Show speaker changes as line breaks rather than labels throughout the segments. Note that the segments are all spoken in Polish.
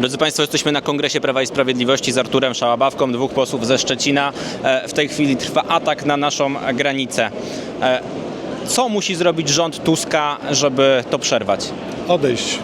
Drodzy Państwo, jesteśmy na Kongresie Prawa i Sprawiedliwości z Arturem Szałabawką, dwóch posłów ze Szczecina. E, W tej chwili trwa atak na naszą granicę. E, Co musi zrobić rząd Tuska, żeby to przerwać?
odejść.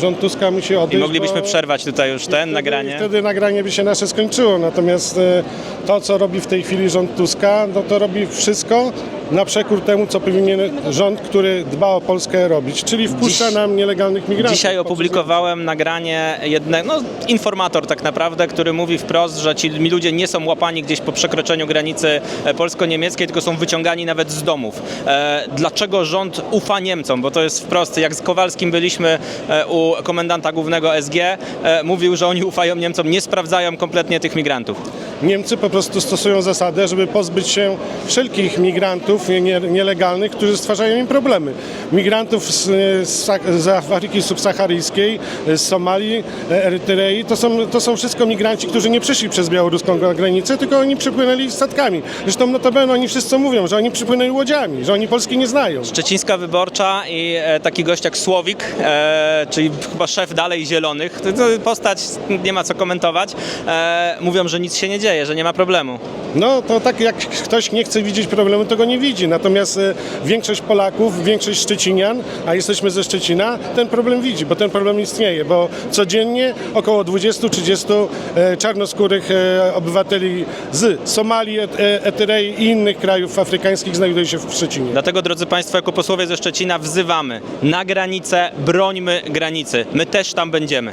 Rząd Tuska musi odejść.
I moglibyśmy
bo
przerwać tutaj już ten
wtedy,
nagranie.
Wtedy nagranie by się nasze skończyło. Natomiast e, to, co robi w tej chwili rząd Tuska, no to robi wszystko na przekór temu, co powinien rząd, który dba o Polskę robić, czyli wpuszcza
Dziś-
nam nielegalnych migrantów.
Dzisiaj opublikowałem nagranie jednego, no informator tak naprawdę, który mówi wprost, że ci ludzie nie są łapani gdzieś po przekroczeniu granicy e, polsko-niemieckiej, tylko są wyciągani nawet z domów. E, dlaczego rząd ufa Niemcom? Bo to jest wprost, jak z Kowalskim byliśmy e, u komendanta głównego SG, e, mówił, że oni ufają Niemcom, nie sprawdzają kompletnie tych migrantów.
Niemcy po prostu stosują zasadę, żeby pozbyć się wszelkich migrantów nie, nielegalnych, którzy stwarzają im problemy. Migrantów z, z, z Afryki subsaharyjskiej, z Somalii, Erytrei, to są, to są wszystko migranci, którzy nie przyszli przez białoruską granicę, tylko oni przypłynęli statkami. Zresztą notabene oni wszyscy mówią, że oni przypłynęli łodziami, że oni Polski nie znają.
Szczecińska Wyborcza i e, taki gość jak Słowik, e, czyli chyba szef dalej Zielonych, to, to postać, nie ma co komentować, e, mówią, że nic się nie dzieje, że nie ma problemu.
No to tak jak ktoś nie chce widzieć problemu, to go nie widzi. Natomiast e, większość Polaków, większość Szczecinian, a jesteśmy ze Szczecina, ten problem widzi, bo ten problem istnieje, bo codziennie około 20-30 e, czarnoskórych e, obywateli z Somalii, Et- e, i innych krajów afrykańskich znajduje się w Szczecinie.
Dlatego, drodzy Państwo, jako posłowie ze Szczecina wzywamy na granicę, brońmy granicy. My też tam będziemy.